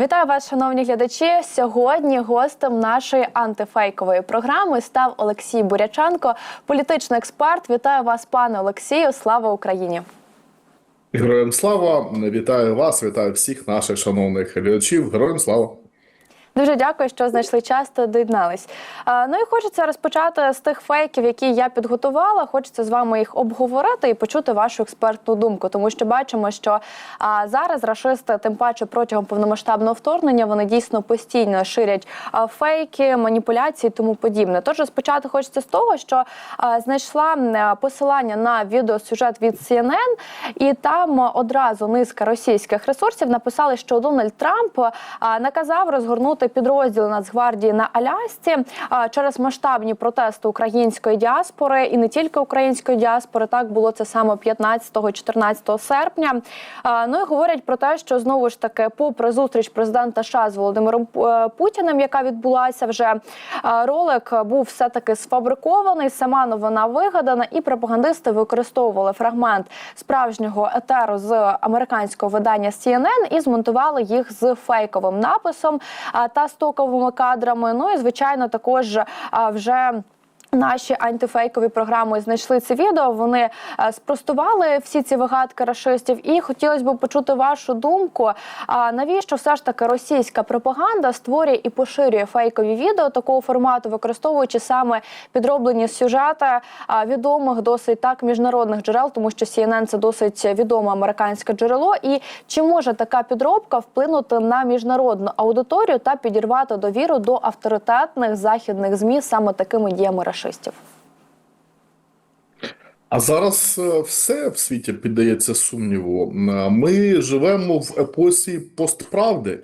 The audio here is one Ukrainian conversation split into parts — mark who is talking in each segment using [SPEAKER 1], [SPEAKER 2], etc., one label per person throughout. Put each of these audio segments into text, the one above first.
[SPEAKER 1] Вітаю вас, шановні глядачі. Сьогодні гостем нашої антифейкової програми став Олексій Буряченко, політичний експерт. Вітаю вас, пане Олексію. Слава Україні!
[SPEAKER 2] Героям слава! Вітаю вас, вітаю всіх наших шановних глядачів. Героям слава!
[SPEAKER 1] Дуже дякую, що знайшли час та доєднались. Ну і хочеться розпочати з тих фейків, які я підготувала. Хочеться з вами їх обговорити і почути вашу експертну думку, тому що бачимо, що зараз рашисти, тим паче протягом повномасштабного вторгнення, вони дійсно постійно ширять фейки, маніпуляції, тому подібне. Тож розпочати хочеться з того, що знайшла посилання на відеосюжет від CNN, і там одразу низка російських ресурсів написали, що Дональд Трамп наказав розгорнути підрозділи Нацгвардії на Алясці через масштабні протести української діаспори і не тільки української діаспори. Так було це саме 15-14 серпня. Ну і говорять про те, що знову ж таки, попри зустріч президента США з Володимиром е, Путіним, яка відбулася вже ролик, був все таки сфабрикований. Сама новина вигадана, і пропагандисти використовували фрагмент справжнього етеру з американського видання CNN і змонтували їх з фейковим написом та стоковими кадрами. Ну і звичайно, також вже. Наші антифейкові програми знайшли це відео. Вони е, спростували всі ці вигадки рашистів. І хотілося б почути вашу думку. А навіщо все ж таки російська пропаганда створює і поширює фейкові відео такого формату, використовуючи саме підроблені сюжети відомих досить так міжнародних джерел, тому що CNN – це досить відоме американське джерело. І чи може така підробка вплинути на міжнародну аудиторію та підірвати довіру до авторитетних західних змі саме такими діями рашистів?
[SPEAKER 2] А зараз е, все в світі піддається сумніву. Ми живемо в епосі постправди,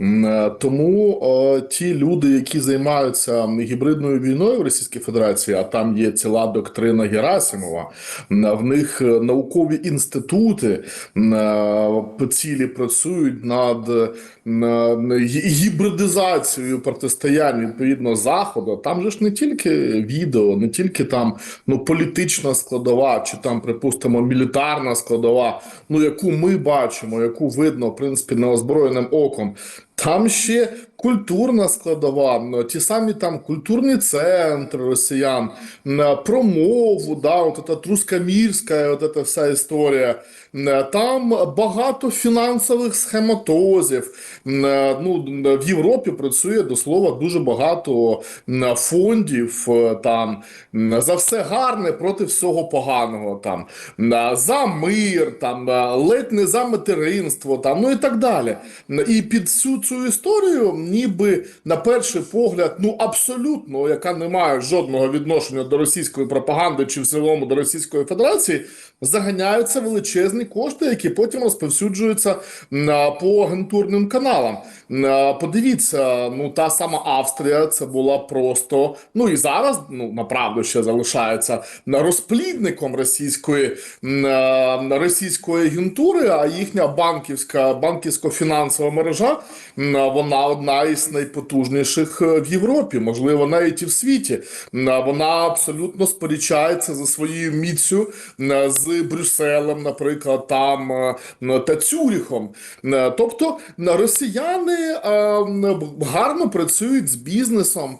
[SPEAKER 2] е, тому е, ті люди, які займаються гібридною війною в Російській Федерації, а там є ціла доктрина Герасимова, в них е, наукові інститути е, цілі працюють над на- на гі- гібридизацією протистоянь відповідно заходу. Там же ж не тільки відео, не тільки там ну політична складова, чи там, припустимо, мілітарна складова, ну яку ми бачимо, яку видно в принципі неозброєним оком. Там ще культурна складова, ну, ті самі там культурні центри росіян, промову, про мову, да, от эта трускамірська, от ця вся історія. М, Там багато фінансових схематозів. Ну, в Європі працює до слова дуже багато фондів е, там за все гарне проти всього поганого. Там за мир, там е, ледь не за материнство, там ну і так далі. І під всю цю історію, ніби на перший погляд, ну абсолютно, яка не має жодного відношення до російської пропаганди чи в цілому до Російської Федерації, заганяються величезні кошти, які потім розповсюджуються по агентурним каналам. Подивіться, ну та сама Австрія, це була просто, ну і зараз, ну направду ще залишається розплідником російської російської агентури, а їхня банківська банківсько-фінансова мережа вона одна із найпотужніших е, в Європі, можливо, навіть і в світі. Вона абсолютно сперечається за своєю міцю м, з Брюсселем, наприклад, там е, та Цюріхом. Тобто росіяни е, гарно працюють з бізнесом.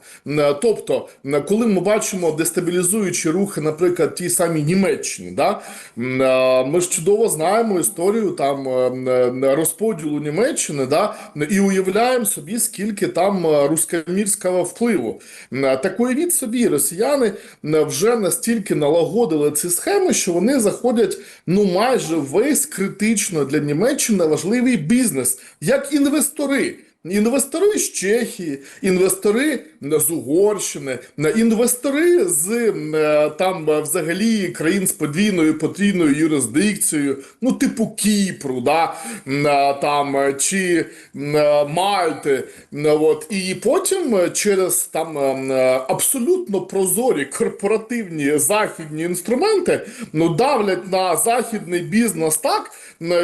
[SPEAKER 2] Тобто, коли ми бачимо дестабілізуючі рухи, наприклад, ті самі Німеччині, да? е, ми ж чудово знаємо історію там е, розподілу Німеччини, да? і уявляємо собі, скільки там е, рускомірського впливу. Так уявіть собі, росіяни вже настільки налагодили ці схеми, що вони заходять ну майже весь критично для Німеччини важливий бізнес, як інвестори. Інвестори з Чехії, інвестори з Угорщини, інвестори з е, там е, взагалі країн з подвійною потрійною юрисдикцією, ну типу Кіпру, да, е, там е, чи е, Мальти. От і потім е, через там е, е, абсолютно прозорі корпоративні західні інструменти ну давлять на західний бізнес так,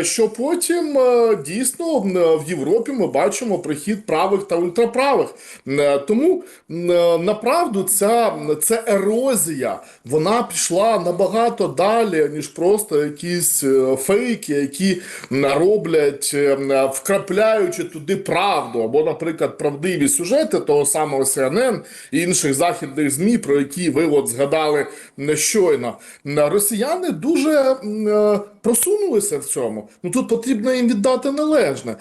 [SPEAKER 2] що потім е, дійсно в Європі ми бачимо прихід правих та ультраправих. Е, Тому е, направду ця, ця ерозія вона пішла набагато далі, ніж просто якісь е, фейки, які роблять, вкрапляючи туди правду, або, наприклад, правдиві сюжети того самого CNN і інших західних ЗМІ, про які ви от згадали м, щойно. Росіяни дуже просунулися в цьому. Ну тут потрібно їм віддати належне.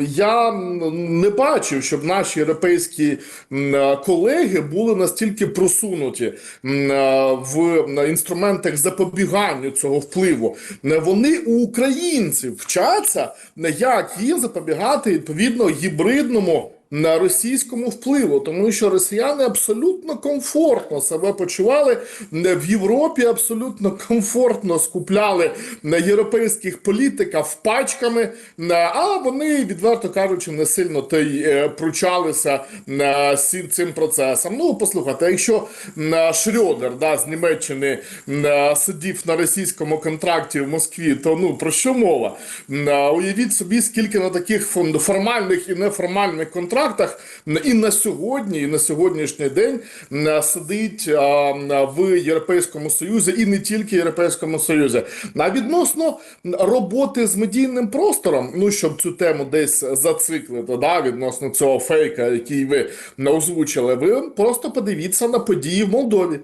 [SPEAKER 2] Я не бачив, щоб наші європейські е, колеги були настільки просунуті е, в інструментах запобігання цього впливу. Е, Вони у українців вчаться, як їм запобігати відповідно гібридному на російському впливу, тому що росіяни абсолютно комфортно себе почували е, в Європі, абсолютно комфортно скупляли на європейських політиків пачками, е, а вони, відверто кажучи, не сильно то й е, пручалися е, з цим процесом. Ну, послухайте, якщо е, Шрёдер да, з Німеччини е, сидів на російському контракті в Москві, то ну про що мова? Е, Уявіть собі, скільки на таких формальних і неформальних контрактах і на сьогодні, і на сьогоднішній день е, сидить в Європейському Союзі, і не тільки Європейському Союзі. А відносно роботи з медійним простором, ну щоб цю тему десь зациклити, да, відносно цього фейка, який ви озвучили, ви просто подивіться на події в Молдові,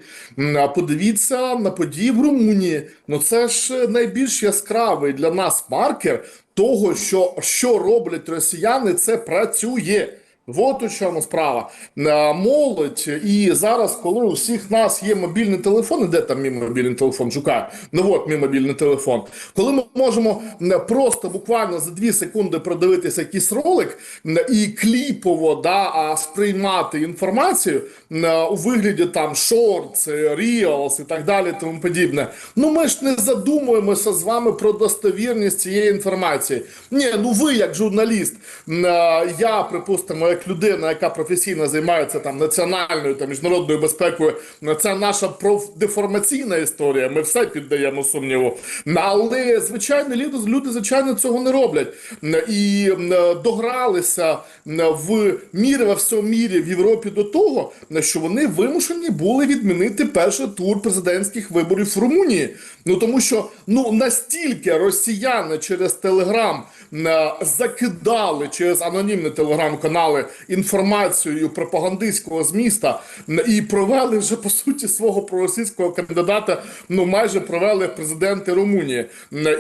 [SPEAKER 2] подивіться на події в Румунії. Ну це ж найбільш яскравий для нас маркер того, що, що роблять росіяни, це працює. От у чому справа. Е, Молодь, і зараз, коли у всіх нас є мобільні телефони, де там мій мобільний телефон шукаю? Ну от мій мобільний телефон. Коли ми можемо е, просто буквально за 2 секунди продивитися якийсь ролик е, і кліпово да, сприймати інформацію е, у вигляді там шортс, ріалс і так далі, тому подібне. Ну ми ж не задумуємося з вами про достовірність цієї інформації. Ні, ну ви як журналіст, е, я припустимо, як людина, яка професійно займається там національною та міжнародною безпекою, це наша профдеформаційна історія. Ми все піддаємо сумніву. Але звичайно, люди, люди звичайно цього не роблять і догралися в мірі во всьому мірі в Європі до того, що вони вимушені були відмінити перший тур президентських виборів в Румунії. Ну тому що ну настільки росіяни через телеграм закидали через анонімні телеграм-канали інформацією пропагандистського зміста і провели вже по суті свого проросійського кандидата. Ну майже провели президенти Румунії.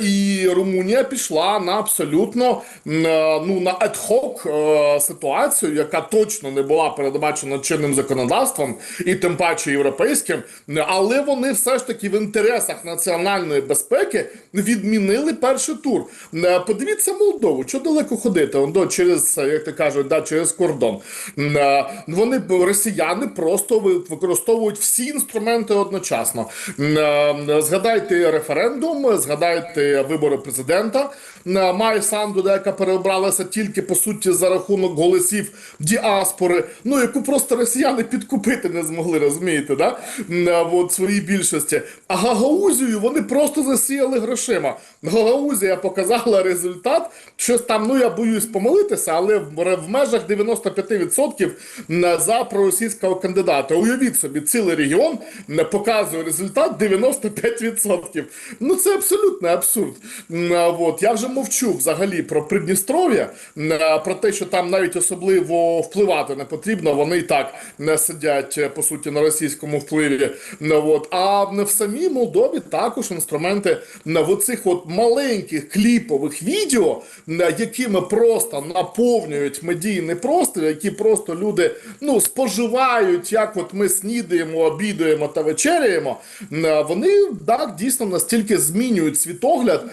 [SPEAKER 2] І Румунія пішла на абсолютно е, ну на адхок е, ситуацію, яка точно не була передбачена чинним законодавством і тим паче європейським, але вони все ж таки в інтересах національної безпеки відмінили перший тур. Е, Подивіться Молдову, що далеко ходити? Он до через як то кажуть, да через кордон. Е, Вони росіяни просто використовують всі інструменти одночасно. Е, Згадайте референдум, згадайте вибори президента на Майя Санду, яка переобралася тільки по суті за рахунок голосів діаспори, ну яку просто росіяни підкупити не змогли, розумієте, да? От своїй більшості. А Гагаузію вони просто засіяли грошима. Гагаузія показала результат. Щось там, ну я боюсь помилитися, але в, межах 95% за проросійського кандидата. Уявіть собі, цілий регіон м, показує результат 95%. Ну це абсолютно абсурд. От я вже мовчу взагалі про Придністров'я, про те, що там навіть особливо впливати не потрібно. Вони і так не сидять е, по суті на російському впливі. От. А в самій Молдові також інструменти на оцих от маленьких кліпових відео, якими просто наповнюють медійний простір, які просто люди ну споживають, як от ми снідаємо, обідаємо та вечеряємо. Вони так дійсно настільки змінюють світогляд,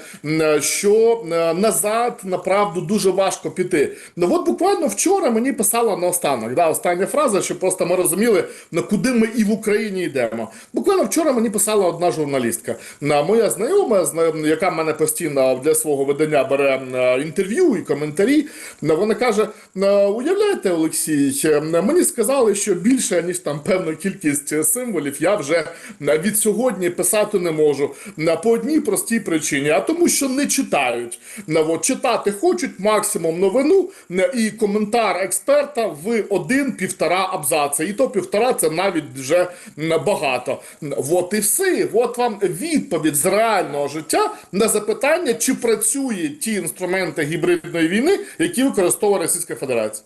[SPEAKER 2] що назад направду дуже важко піти. Ну от буквально вчора мені писала наостанок, да, остання фраза, щоб просто ми розуміли, на куди ми і в Україні йдемо. Буквально вчора мені писала одна журналістка. Моя знайома, яка мене постійно для свого видання бере інтерв'ю і коментарі. Вона каже: е, уявіть уявляєте, Олексій, е, мені сказали, що більше ніж там певну кількість е, символів я вже від сьогодні писати не можу е, по одній простій причині, а тому, що не читають. Е, От, читати хочуть максимум новину і коментар експерта в один-півтора абзаци. І то півтора це навіть вже багато. От і все. От вам відповідь з реального життя на запитання, чи працюють ті інструменти гібридної війни, які використовує Російська Федерація.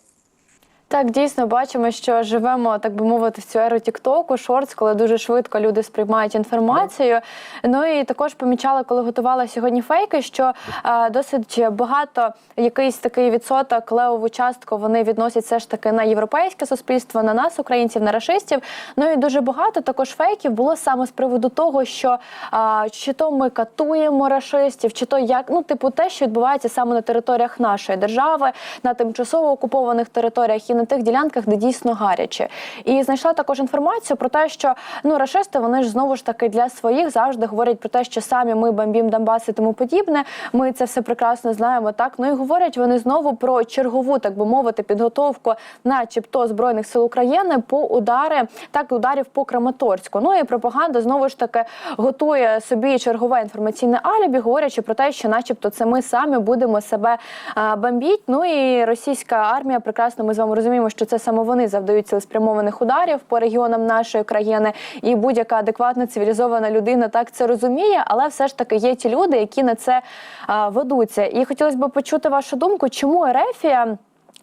[SPEAKER 1] Так, дійсно бачимо, що живемо, так би мовити, в цю еру Тіктоку, шортс, коли дуже швидко люди сприймають інформацію. Ну і також помічала, коли готувала сьогодні фейки, що е, досить багато якийсь такий відсоток левову частку вони відносять все ж таки на європейське суспільство, на нас, українців, на рашистів. Ну і дуже багато також фейків було саме з приводу того, що е, чи то ми катуємо рашистів, чи то як ну, типу, те, що відбувається саме на територіях нашої держави, на тимчасово окупованих територіях і на тих ділянках, де дійсно гаряче. І знайшла також інформацію про те, що ну рашисти вони ж знову ж таки для своїх завжди говорять про те, що самі ми бомбім Донбас і тому подібне. Ми це все прекрасно знаємо. Так ну і говорять вони знову про чергову, так би мовити, підготовку, начебто збройних сил України по удари, так ударів по Краматорську. Ну і пропаганда знову ж таки готує собі чергове інформаційне алібі, говорячи про те, що, начебто, це ми самі будемо себе бомбіть. Ну і російська армія прекрасно ми з вами розуміємо, що це саме вони завдають цілеспрямованих ударів по регіонам нашої країни, і будь-яка адекватна цивілізована людина так це розуміє, але все ж таки є ті люди, які на це а, ведуться. І хотілося б почути вашу думку, чому Ерефія.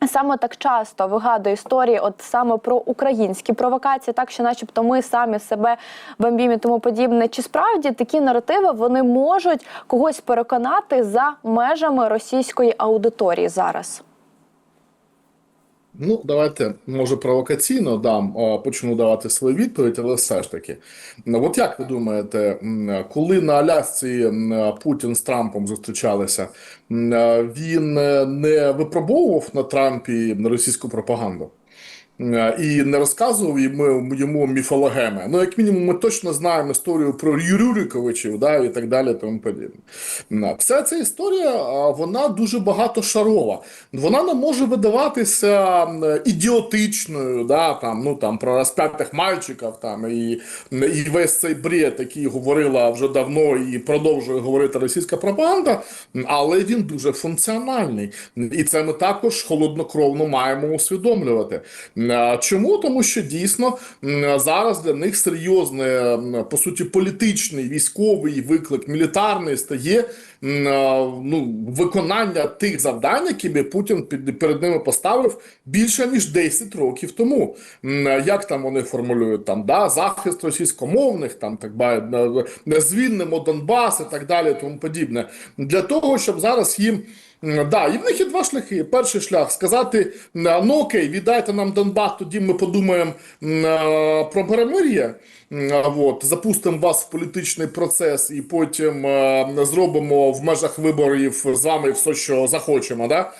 [SPEAKER 1] Саме так часто вигадує історії, от саме про українські провокації, так що, начебто, ми самі себе бомбім і тому подібне. Чи справді такі наративи вони можуть когось переконати за межами російської аудиторії зараз?
[SPEAKER 2] Ну, давайте, може, провокаційно дам, почну давати свою відповідь, але все ж таки. Ну, От як ви думаєте, коли на Алясці Путін з Трампом зустрічалися, він е, не випробовував на Трампі російську пропаганду? І не розказував йому, міфологеми. Ну, як мінімум, ми точно знаємо історію про Юрюриковичів, да, і так далі, тому подібне. Вся ця історія, вона дуже багатошарова. Вона не може видаватися ідіотичною, да, там, ну, там, про розп'ятих мальчиків, там, і, і весь цей бред, який говорила вже давно і продовжує говорити російська пропаганда, але він дуже функціональний. І це ми також холоднокровно маємо усвідомлювати. Е, Чому? Тому що дійсно зараз для них серйозний, по суті, політичний, військовий виклик, мілітарний стає е, ну, виконання тих завдань, які би Путін перед ними поставив більше ніж 10 років тому. Е, Як там вони формулюють там да, захист російськомовних, там так ба не звільнимо Донбас і так далі, тому подібне. Для того, щоб зараз їм. Да, і в них є два шляхи. Перший шлях сказати: ну окей, віддайте нам Донбас, тоді ми подумаємо про перемир'я. От, запустимо вас в політичний процес і потім зробимо в межах виборів з вами все, що захочемо. Да?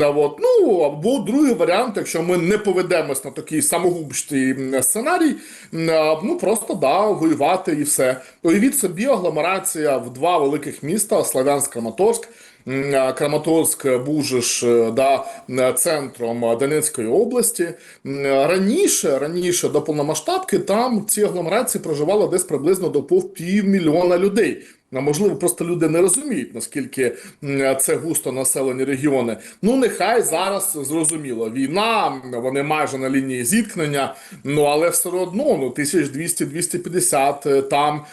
[SPEAKER 2] От, ну, або другий варіант, якщо ми не поведемось на такий самогубський м, сценарій, ну просто да, воювати і все. Уявіть собі агломерація в два великих міста Славянськ-Краматорськ. Краматорськ ж е, да, е, центром Донецької області. Раніше, раніше до повномасштабки там ці агломерації проживало десь приблизно до пів півмільйона людей. Можливо, просто люди не розуміють, наскільки це густо населені регіони. Ну, нехай зараз зрозуміло. Війна, вони майже на лінії зіткнення, ну але все одно ну, 1200-250 е, там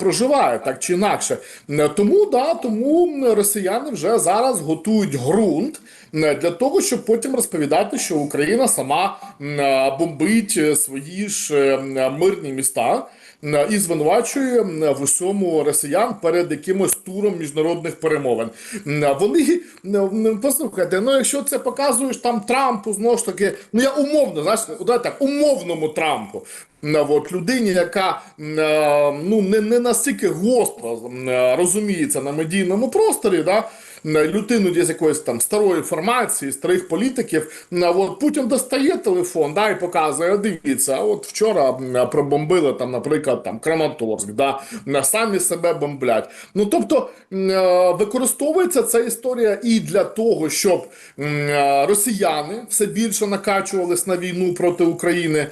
[SPEAKER 2] проживає, так чи інакше. М, Тому, да, тому росіяни вже зараз готують ґрунт для того, щоб потім розповідати, що Україна сама е, бомбить е, свої ж е, мирні міста. М, і звинувачує в усьому росіян перед якимось туром міжнародних перемовин. Вони м, послухайте, ну якщо це показуєш там Трампу, знову ж таки, ну я умовно, знаєш, так, умовному Трампу. От людині, яка е, ну не, не настільки гостро е, розуміється на медійному просторі, да, людину з якоїсь там старої формації, старих політиків. От Путін достає телефон, да, і показує, дивіться, от вчора пробомбили там, наприклад, там Краматорськ, да, самі себе бомблять. Ну тобто е, використовується ця історія і для того, щоб е, росіяни все більше накачувались на війну проти України,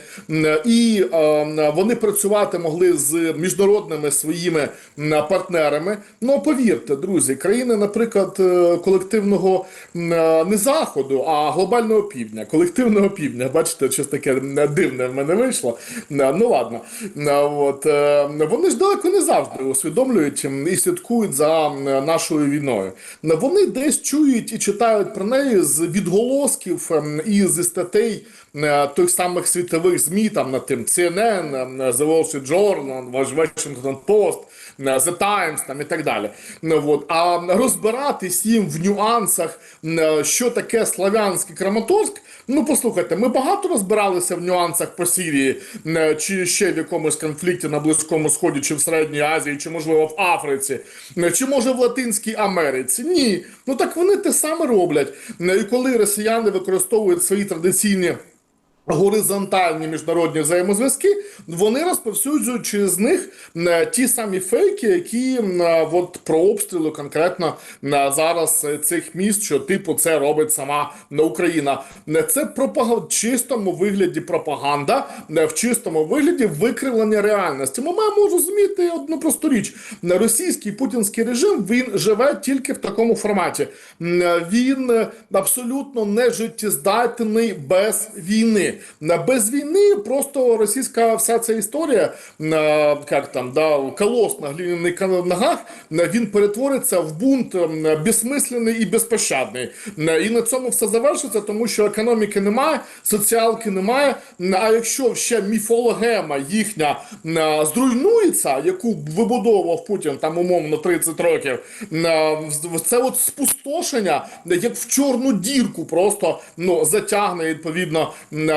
[SPEAKER 2] і е, вони працювати могли з міжнародними своїми партнерами. Ну повірте, друзі, країни, наприклад, е, колективного е, не заходу, а глобального півдня, колективного півдня. Бачите, щось таке дивне в мене вийшло. Е, Ну ладно, от вони ж далеко не завжди усвідомлюють і слідкують за нашою війною. Вони десь чують і читають про неї з відголосків і зі статей тих самих світових ЗМІ, там на тим CNN, The Wall Street Journal, Washington Post, The Times там і так далі. Ну, от. А розбиратись їм в нюансах, е, що таке славянський Краматорськ, ну послухайте, ми багато розбиралися в нюансах по Сирії, е, чи ще в якомусь конфлікті на Близькому Сході, чи в Середній Азії, чи можливо в Африці, е, чи може в Латинській Америці. Ні. Ну так вони те саме роблять. І коли росіяни використовують свої традиційні. Горизонтальні міжнародні взаємозв'язки, вони розповсюджують через них е, ті самі фейки, які е, от про обстріли конкретно е, зараз цих міст, що типу це робить сама Україна. Це пропаганда в чистому вигляді пропаганда, в чистому вигляді викривлення реальності. Ми маємо розуміти одну просту річ: російський путінський режим він живе тільки в такому форматі. Він абсолютно не життєздатний без війни. Без війни просто російська вся ця історія, як там, да, колос на глиняних ногах, він перетвориться в бунт безсмислений і безпощадний. І на цьому все завершиться, тому що економіки немає, соціалки немає. А якщо ще міфологема їхня зруйнується, яку вибудовував Путін там умовно 30 років, це от спустошення, як в чорну дірку, просто ну затягне відповідно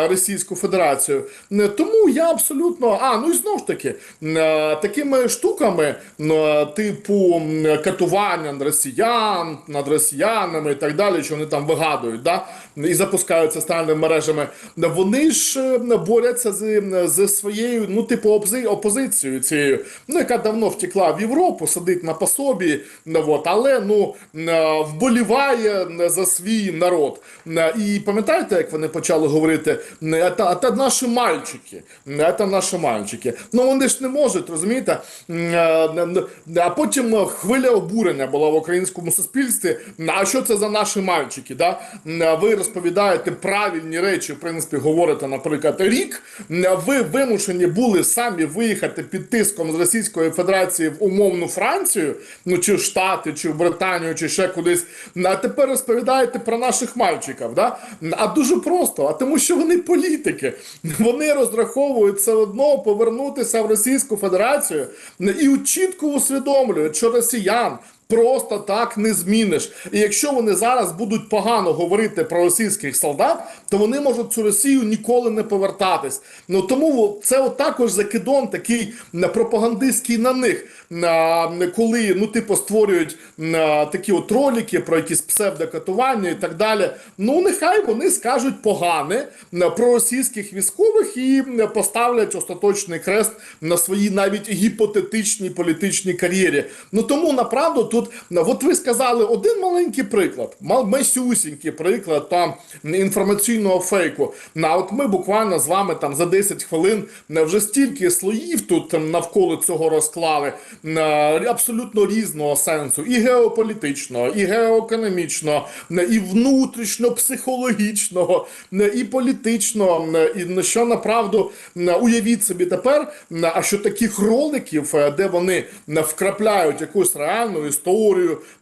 [SPEAKER 2] Російську Федерацію. Не, Тому я абсолютно а ну і знов ж таки е, такими штуками, ну, типу катування росіян над росіянами і так далі, що вони там вигадують, да і запускаються соціальними мережами. Вони ж е, борються з, з своєю, ну типу, опози- опозицією цією, ну яка давно втекла в Європу, сидить на пособі, ну, от, але ну е, вболіває за свій народ. Е, І пам'ятаєте, як вони почали говорити, «Е, це, це наші мальчики, це наші мальчики. Ну вони ж не можуть, розумієте? А потім хвиля обурення була в українському суспільстві. А що це за наші мальчики? Да? Ви розповідаєте правильні речі, в принципі, говорите, наприклад, рік. Ви вимушені були самі виїхати під тиском з Російської Федерації в умовну Францію, ну чи в Штати, чи в Британію, чи ще кудись. А тепер розповідаєте про наших мальчиків. Да? А дуже просто, а тому, що вони політики. Вони розраховують все одно повернутися в Російську Федерацію і чітко усвідомлюють, що росіян. Просто так не зміниш. І якщо вони зараз будуть погано говорити про російських солдат, то вони можуть цю Росію ніколи не повертатись. Ну тому це от також закидон такий пропагандистський на них, коли ну типу створюють такі от ролики про якісь псевдокатування і так далі. Ну нехай вони скажуть погане про російських військових і поставлять остаточний крест на своїй навіть гіпотетичній політичній кар'єрі. Ну тому направду тут, ну, от ви сказали один маленький приклад, масюсінький приклад там інформаційного фейку. Ну, а от ми буквально з вами там за 10 хвилин вже стільки слоїв тут навколо цього розклали е, абсолютно різного сенсу, і геополітичного, і геоекономічного, і внутрішньо-психологічного, і політичного. І на що направду уявіть собі тепер, а що таких роликів, е, де вони вкрапляють якусь реальну історію,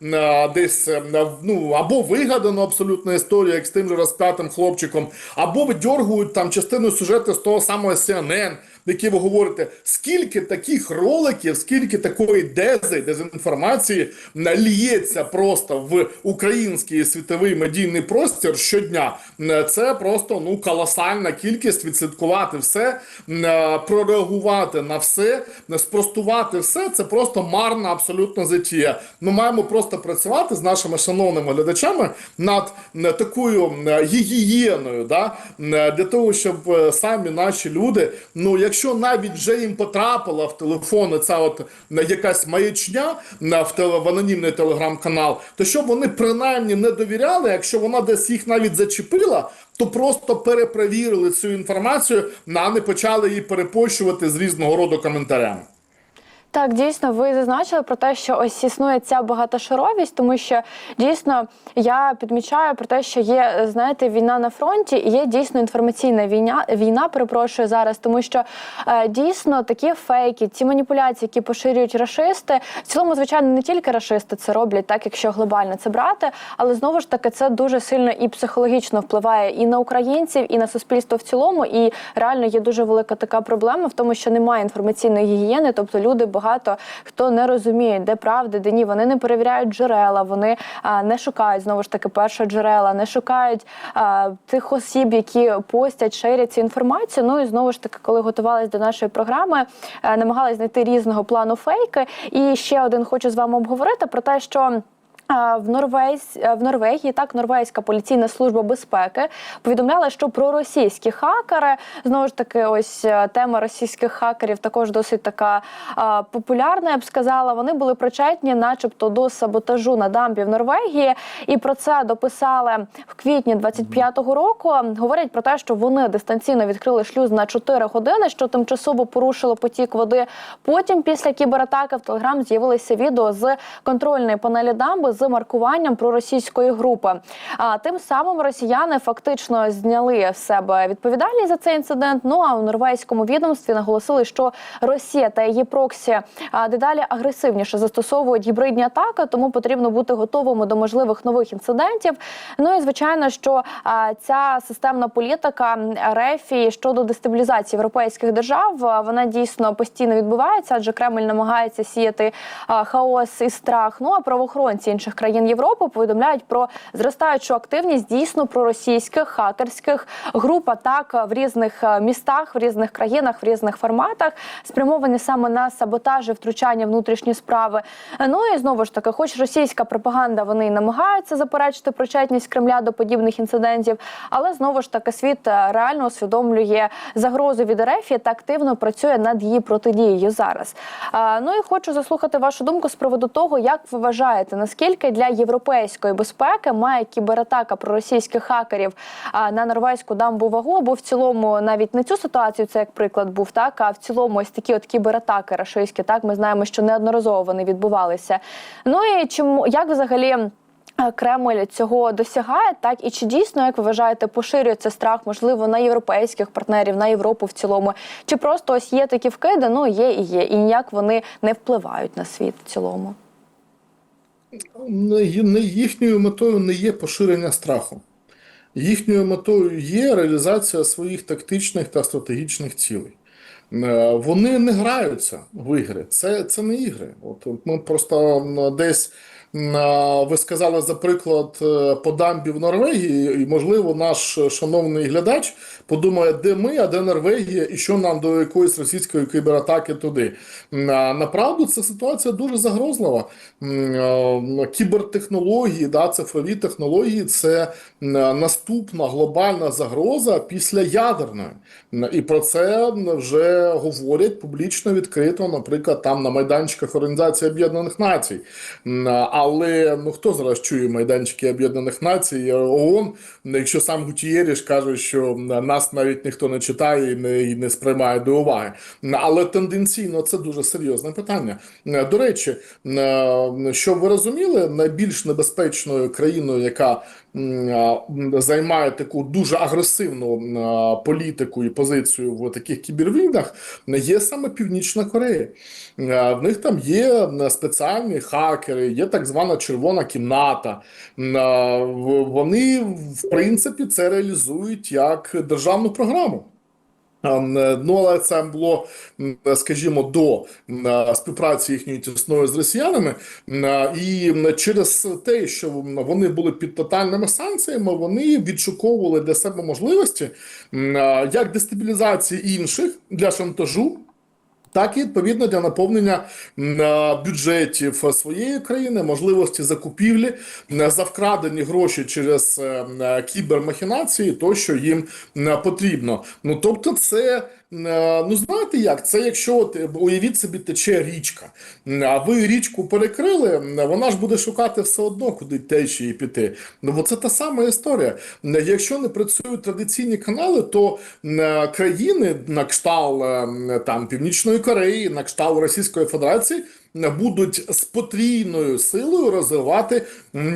[SPEAKER 2] е, десь е, ну або вигадану абсолютно історію, як з тим же розп'ятим хлопчиком, або видьоргують там частину сюжету з того самого CNN, в якій ви говорите, скільки таких роликів, скільки такої дези, дезінформації ліється просто в український світовий медійний простір щодня. Е, Це просто ну колосальна кількість відслідкувати все, е, прореагувати на все, спростувати все. Це просто марна абсолютно затія. Ми маємо просто працювати з нашими шановними глядачами над такою гігієною, да? для того, щоб е, самі наші люди, ну якщо навіть вже їм потрапила в телефон ця от на якась маячня в, теле, в анонімний телеграм-канал, то щоб вони принаймні не довіряли, якщо вона десь їх навіть зачепила. То просто перепровірили цю інформацію, а не почали її перепощувати з різного роду коментарями.
[SPEAKER 1] Так, дійсно, ви зазначили про те, що ось існує ця багатошаровість, тому що дійсно я підмічаю про те, що є, знаєте, війна на фронті, і є дійсно інформаційна війна, війна, перепрошую зараз, тому що е, дійсно такі фейки, ці маніпуляції, які поширюють рашисти, в цілому, звичайно, не тільки рашисти це роблять, так якщо глобально це брати, але знову ж таки це дуже сильно і психологічно впливає і на українців, і на суспільство в цілому. І реально є дуже велика така проблема в тому, що немає інформаційної гігієни, тобто люди багато хто не розуміє, де правда, де ні. Вони не перевіряють джерела, вони а, не шукають знову ж таки перші джерела, не шукають а, тих осіб, які постять, ширять цю інформацію. Ну і знову ж таки, коли готувалися до нашої програми, намагалась знайти різного плану фейки. І ще один хочу з вами обговорити про те, що. В Норвезь в Норвегії так Норвезька поліційна служба безпеки повідомляла, що проросійські хакери знову ж таки, ось е, тема російських хакерів також досить така популярна. Я б сказала, вони були причетні, начебто, до саботажу на дамбі в Норвегії, і про це дописали в квітні 25-го року. Говорять про те, що вони дистанційно відкрили шлюз на 4 години, що тимчасово порушило потік води. Потім, після кібератаки, в Телеграм з'явилися відео з контрольної панелі дамби з маркуванням проросійської групи. А тим самим росіяни фактично зняли з себе відповідальність за цей інцидент. Ну а у норвезькому відомстві наголосили, що Росія та її проксі дедалі агресивніше застосовують гібридні атаки, тому потрібно бути готовими до можливих нових інцидентів. Ну і звичайно, що ця системна політика РФ щодо дестабілізації європейських держав вона дійсно постійно відбувається, адже Кремль намагається сіяти хаос і страх. Ну а правоохоронці інших країн Європи повідомляють про зростаючу активність дійсно проросійських хакерських груп атак в різних е, містах, в різних країнах, в різних форматах, спрямовані саме на саботаж і втручання внутрішні справи. Ну і знову ж таки, хоч російська пропаганда вони намагаються заперечити причетність Кремля до подібних інцидентів, але знову ж таки світ е, реально усвідомлює загрозу від РФ та активно працює над її протидією зараз. Е, Ну і хочу заслухати вашу думку з приводу того, як ви вважаєте, наскільки для європейської безпеки має кібератака проросійських хакерів а, на норвезьку дамбу вагу, або в цілому навіть не цю ситуацію, це як приклад був так. А в цілому ось такі от кібератаки рашистські, так ми знаємо, що неодноразово вони відбувалися. Ну і чому як взагалі? е, Кремль цього досягає, так і чи дійсно, як ви вважаєте, поширюється страх, можливо, на європейських партнерів, на Європу в цілому, чи просто ось є такі вкиди, ну є і є, і ніяк вони не впливають на світ в цілому.
[SPEAKER 2] Їхньою метою не є поширення страху. Їхньою метою є реалізація своїх тактичних та стратегічних цілей. Е, Вони не граються в ігри. Це, це не ігри. От ми просто десь ви сказали за приклад е, по дамбі в Норвегії, і можливо, наш шановний глядач подумає, де ми, а де Норвегія, і що нам до якоїсь російської кібератаки туди. Направду, ця ситуація дуже загрозлива. Кібертехнології, да, цифрові технології це наступна глобальна загроза після ядерної. І про це вже говорять публічно відкрито, наприклад, там на майданчиках Організації Об'єднаних Націй. Але ну хто зараз чує майданчики Об'єднаних Націй, ООН, якщо сам Гутієріш каже, що нас навіть ніхто не читає і не, і не сприймає до уваги. Але тенденційно це дуже серйозне питання. До речі, щоб ви розуміли, найбільш небезпечною країною, яка займає таку дуже агресивну політику і позицію в таких кібервійнах, є саме Північна Корея. В них там є спеціальні хакери, є так звана червона кімната. Вони, в принципі, це реалізують як державну програму. Ну, але це було, скажімо, до співпраці їхньої тісної з росіянами. І через те, що вони були під тотальними санкціями, вони відшуковували для себе можливості як дестабілізації інших для шантажу. Так і відповідно для наповнення е, бюджетів своєї країни, можливості закупівлі м, за вкрадені гроші через е, кібермахінації, то що їм потрібно. Ну тобто, це е, ну знаєте як? Це якщо от, е, уявіть собі тече річка, а ви річку перекрили, вона ж буде шукати все одно, куди течії піти. Ну бо це та сама історія. Якщо не працюють традиційні канали, то е, країни на кшталт е, там Північної Кореї, на кшталт Російської Федерації будуть з потрійною силою розвивати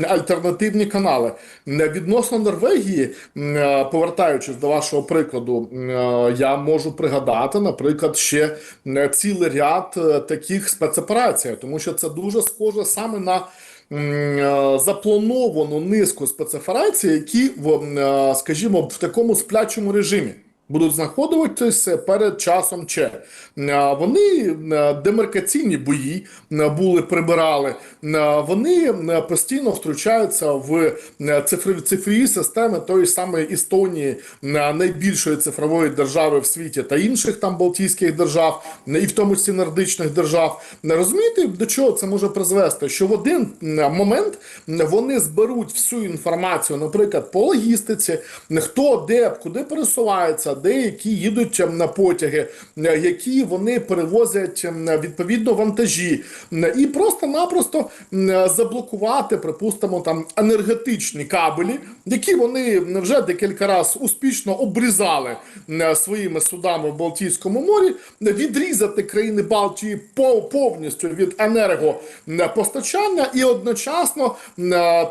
[SPEAKER 2] альтернативні канали. Відносно Норвегії, е, повертаючись до вашого прикладу, е, я можу пригадати, наприклад, ще цілий ряд е, таких спецоперацій, тому що це дуже схоже саме на е, заплановану низку спецоперацій, які в, е, скажімо, в такому сплячому режимі. Будуть знаходитися перед часом Че. Вони демаркаційні бої були прибирали. Вони постійно втручаються в цифрові, цифрові системи тої самої Естонії, найбільшої цифрової держави в світі та інших там Балтійських держав, і в тому числі нордичних держав. Розумієте, до чого це може призвести? Що в один момент вони зберуть всю інформацію, наприклад, по логістиці, хто де, куди пересувається, де які їдуть е, на потяги, е, які вони перевозять е, відповідно вантажі, е, і просто-напросто е, заблокувати, припустимо, там енергетичні кабелі, які вони вже декілька разів успішно обрізали своїми судами в Балтійському морі, відрізати країни Балтії по- повністю від енергопостачання і одночасно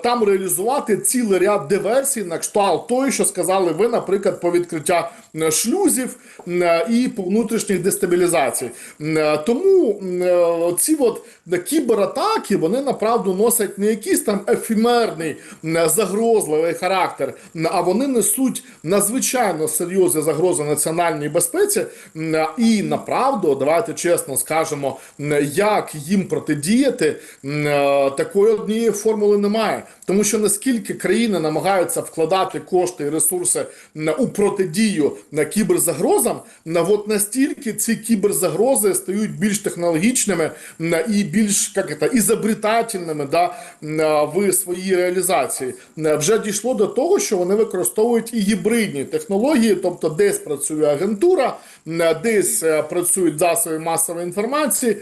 [SPEAKER 2] там реалізувати цілий ряд диверсій на кшталт той, що сказали ви, наприклад, по відкриття шлюзів е, і внутрішніх дестабілізацій. Е, Тому е, ці от кібератаки вони направду носять не якийсь там ефемерний е, загрозливий характер, а вони несуть надзвичайно серйозні загрози національній безпеці. І направду, давайте чесно скажемо, як їм протидіяти, е, такої однієї формули немає. Тому що наскільки країни намагаються вкладати кошти і ресурси у протидію на кіберзагрозам, на от настільки ці кіберзагрози стають більш технологічними і більш як це, ізобретательними да, в своїй реалізації. Вже дійшло до того, що вони використовують і гібридні технології, тобто десь працює агентура, десь е, працюють засоби масової інформації,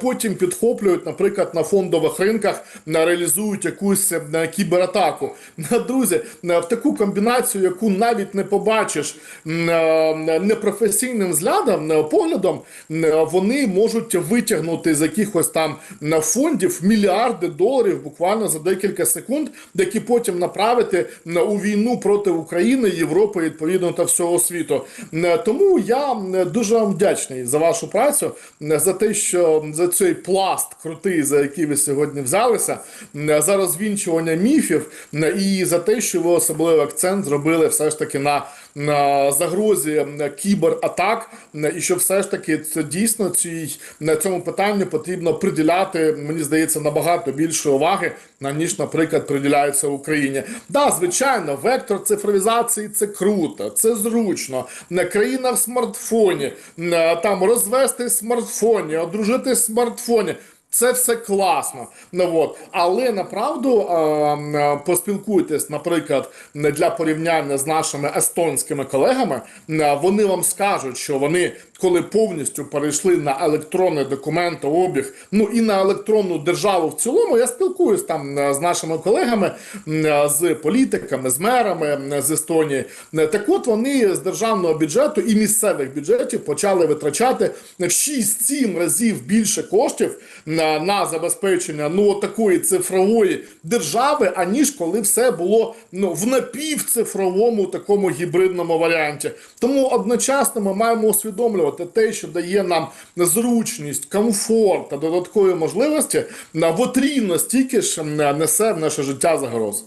[SPEAKER 2] потім підхоплюють, наприклад, на фондових ринках, реалізують якусь е, кібератаку. Друзі, в таку комбінацію, яку навіть не побачиш е, непрофесійним взглядом, поглядом, вони можуть витягнути з якихось там фондів мільярди доларів буквально за декілька секунд, які потім направити у війну проти України, Європи, відповідно та всього світу. Тому я дуже вам вдячний за вашу працю, за те, що за цей пласт крутий, за який ви сьогодні взялися, за розвінчування міфів і за те, що ви особливий акцент зробили все ж таки на, на загрозі кібератак, і що все ж таки це дійсно цій на цьому питанню потрібно приділяти, мені здається, набагато більше уваги, ніж, наприклад, приділяється Україні. Да, звичайно, вектор цифровізації це круто, це зручно. Країна в смартфоні, там розвести смартфоні, одружити смартфоні. Це все класно. Ну, от. Але направду поспілкуйтесь, наприклад, для порівняння з нашими естонськими колегами. Вони вам скажуть, що вони, коли повністю перейшли на електронний документообіг, ну і на електронну державу в цілому, я спілкуюсь там е, з нашими колегами, е, з політиками, з мерами з Естонії. Е, Так от вони з державного бюджету і місцевих бюджетів почали витрачати в 6-7 разів більше коштів на, на забезпечення ну такої цифрової держави, аніж коли все було ну в напівцифровому такому гібридному варіанті. Тому одночасно ми маємо усвідомлювати те, що дає нам зручність, комфорт та додаткові можливості, на вотрійно стільки ж несе в наше життя загроз.